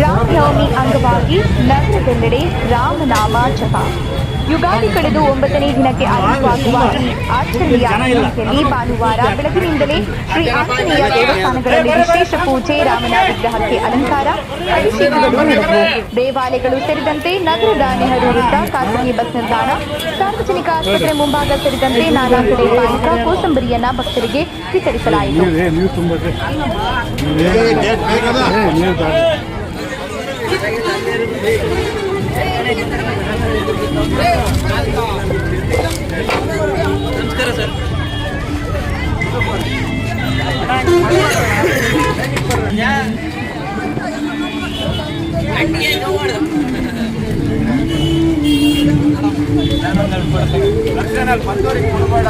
ಅಂಗವಾಗಿ ನಗರದೆಲ್ಲೆಡೆ ರಾಮನಾಮ ಜಪ ಯುಗಾದಿ ಕಳೆದು ಒಂಬತ್ತನೇ ದಿನಕ್ಕೆ ಆರಂಭವಾಗುವ ಈ ಆಚರಣೆಯ ಹಿನ್ನೆಲೆಯಲ್ಲಿ ಭಾನುವಾರ ಬೆಳಗಿನಿಂದಲೇ ಶ್ರೀ ಆಂಜನೇಯ ದೇವಸ್ಥಾನಗಳಲ್ಲಿ ವಿಶೇಷ ಪೂಜೆ ರಾಮನ ವಿಗ್ರಹಕ್ಕೆ ಅಲಂಕಾರ ಅಭಿಷೇಕಗಳು ನಡೆದವು ದೇವಾಲಯಗಳು ಸೇರಿದಂತೆ ನಗರದ ನೆಹರು ವೃತ್ತ ಖಾಸಗಿ ಬಸ್ ನಿಲ್ದಾಣ ಸಾರ್ವಜನಿಕ ಆಸ್ಪತ್ರೆ ಮುಂಭಾಗ ಸೇರಿದಂತೆ ನಾನಾ ಕಡೆ ಪಾಯಕ ಕೋಸಂಬರಿಯನ್ನ ಭಕ್ತರಿಗೆ ವಿತರಿಸಲಾಯಿತು ನೀವೇ ನೀವು ತುಂಬ ನೀವು ದಾರಿ ಬಂದವರಿಗೆ ಕೊಡಬೇಡ